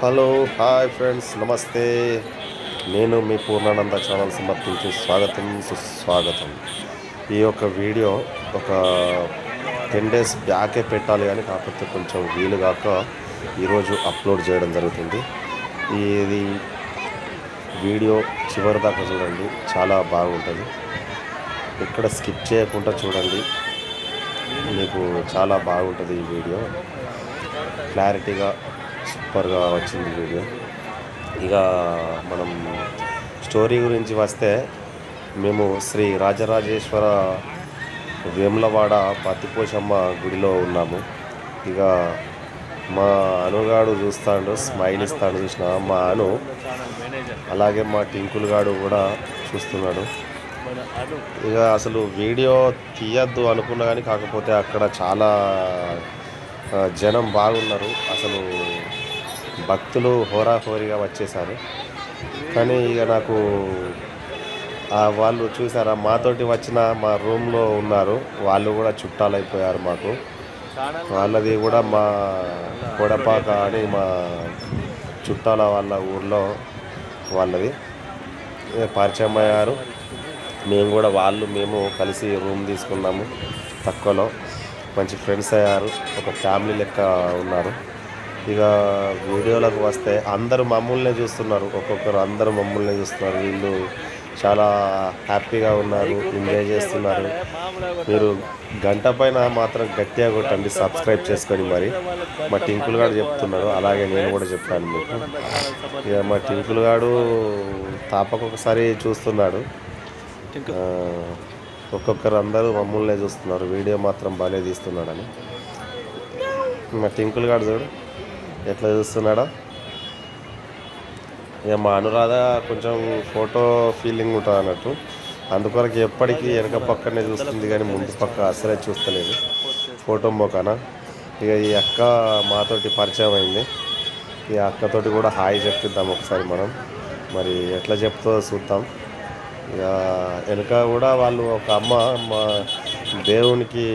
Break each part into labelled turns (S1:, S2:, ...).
S1: Hello hi friends నమస్తే. నేను మీ Purnananda channel సమర్పించి స్వాగతం సుస్వాగతం. ఈ యొక్క వీడియో ఒక టెన్ డేస్ బ్యాకే పెట్టాలి కానీ కాకపోతే కొంచెం వీలు కాక ఈరోజు అప్లోడ్ చేయడం జరుగుతుంది. ఇది వీడియో చివరి దాకా చూడండి చాలా బాగుంటుంది. ఇక్కడ స్కిప్ చేయకుండా చూడండి. మీకు చాలా బాగుంటుంది ఈ వీడియో. క్లారిటీగా సూపర్గా వచ్చింది వీడియో. ఇక మనం స్టోరీ గురించి వస్తే మేము శ్రీ రాజరాజేశ్వర వేములవాడ పత్తిపోషమ్మ గుడిలో ఉన్నాము. ఇక మా అనుగాడు చూస్తాడు స్మైల్ ఇస్తాడు చూసిన మా అను అలాగే మా టింకులు గాడు కూడా చూస్తున్నాడు. ఇక అసలు వీడియో తీయద్దు అనుకున్నా కానీ కాకపోతే అక్కడ చాలా జనం బాగున్నారు. అసలు భక్తులు హోరాహోరీగా వచ్చేసారు కానీ ఇక నాకు వాళ్ళు చూసారా మాతోటి వచ్చిన మా రూమ్లో ఉన్నారు. వాళ్ళు కూడా చుట్టాలైపోయారు మాకు. వాళ్ళది కూడా మా కొడపాక అని మా చుట్టాల వాళ్ళ ఊర్లో వాళ్ళది. ఇక పరిచయం అయ్యారు. మేము కూడా వాళ్ళు మేము కలిసి రూమ్ తీసుకున్నాము తక్కువలో. మంచి ఫ్రెండ్స్ అయ్యారు. ఒక ఫ్యామిలీ లెక్క ఉన్నారు. ఇక వీడియోలకు వస్తే అందరూ మమ్మల్ని చూస్తున్నారు. ఒక్కొక్కరు అందరూ మమ్మల్ని చూస్తున్నారు. వీళ్ళు చాలా హ్యాపీగా ఉన్నారు ఎంజాయ్ చేస్తున్నారు. మీరు గంట పైన మాత్రం గట్టిగా కొట్టండి సబ్స్క్రైబ్ చేసుకొని మరి. మా టింకులు గారు చెప్తున్నాడు అలాగే నేను కూడా చెప్పాను మీకు. ఇక మా టింకులు గాడు తాపకొకసారి చూస్తున్నాడు. ఒక్కొక్కరు అందరూ మమ్మల్ని చూస్తున్నారు. వీడియో మాత్రం బాగానే తీస్తున్నాడని. మా టింకులు గాడు చూడు. ఎట్లా చూస్తున్నాడో ఇక మా అనురాధ కొంచెం ఫోటో ఫీలింగ్ ఉంటుంది అన్నట్టు. అందుకొరకు ఎప్పటికీ వెనక పక్కనే చూస్తుంది కానీ ముందు పక్క అసలే చూస్తలేదు. ఫోటో మొక్కన? ఇక ఈ అక్క మాతోటి పరిచయం అయింది. ఈ అక్కతోటి కూడా హాయ్ చెప్పిద్దాం ఒకసారి మనం. మరి ఎట్లా చెప్తుందో చూద్దాం. ఇక వెనుక కూడా వాళ్ళు ఒక అమ్మ మా దేవునికి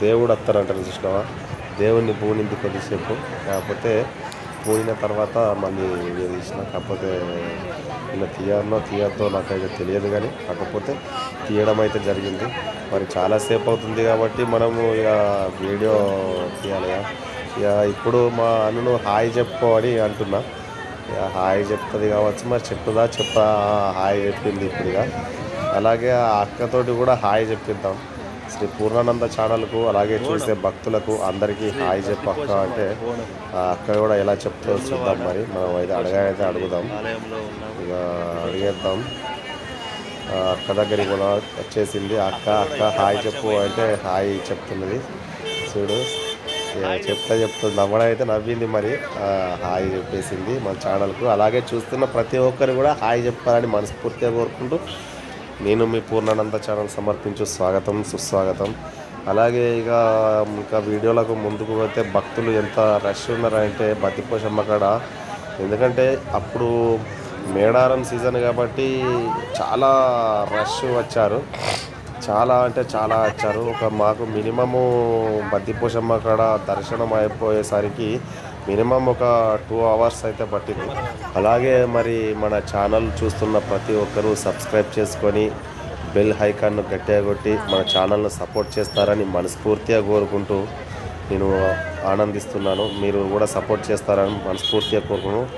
S1: దేవుడు వస్తారంటారు చూసినావా? దేవుణ్ణి పూనింది కొద్దిసేపు కాకపోతే పూనిన తర్వాత మళ్ళీ వీడియో తీసిన కాకపోతే ఇలా తీయనో తీయద్దో నాకైతే తెలియదు కానీ కాకపోతే తీయడం అయితే జరిగింది. మరి చాలాసేపు అవుతుంది కాబట్టి మనము ఇక వీడియో తీయాలి ఇక. ఇక ఇప్పుడు మా అన్నను హాయ్ చెప్పుకో అని అంటున్నా. ఇక హాయ్ చెప్తుంది కావచ్చు మరి చెప్పుదా చెప్పా హాయ్ చెప్పింది ఇప్పుడు ఇక. అలాగే ఆ అక్కతోటి కూడా హాయ్ చెప్పిద్దాం. శ్రీ పూర్ణానంద ఛానల్కు అలాగే చూసే భక్తులకు అందరికీ హాయ్ చెప్పక్క అంటే ఆ అక్క కూడా ఎలా చెప్తుందో చూద్దాం మరి. మనం అయితే అడగైతే అడుగుదాం. ఇక అడిగేద్దాం. అక్క దగ్గరికి కూడా వచ్చేసింది అక్క. అక్క హాయ్ చెప్పు అంటే హాయ్ చెప్తున్నది. చూడు చెప్తా చెప్తుంది నవ్వడం అయితే నవ్వింది మరి. హాయ్ చెప్పేసింది మన ఛానల్కు. అలాగే చూస్తున్న ప్రతి ఒక్కరు కూడా హాయ్ చెప్పాలని మనస్ఫూర్తిగా కోరుకుంటూ నేను మీ పూర్ణానంద ఛానల్ సమర్పించు స్వాగతం సుస్వాగతం. అలాగే ఇక ఇంకా వీడియోలకు ముందుకు పోతే భక్తులు ఎంత రష్ ఉన్నారంటే బతిపోషమ్మ కాడ. ఎందుకంటే అప్పుడు మేడారం సీజన్ కాబట్టి చాలా రష్ వచ్చారు. చాలా అంటే చాలా వచ్చారు. ఒక మాకు మినిమము బద్దిపోషమ్మ కాడ దర్శనం అయిపోయేసరికి మినిమం ఒక టూ అవర్స్ అయితే పట్టింది. అలాగే మరి మన ఛానల్ చూస్తున్న ప్రతి ఒక్కరూ సబ్స్క్రైబ్ చేసుకొని బెల్ హైకాన్ను గట్టిగా కొట్టి మన ఛానల్ను సపోర్ట్ చేస్తారని మనస్ఫూర్తిగా కోరుకుంటూ నేను ఆనందిస్తున్నాను. మీరు కూడా సపోర్ట్ చేస్తారని మనస్ఫూర్తిగా కోరుకున్నాను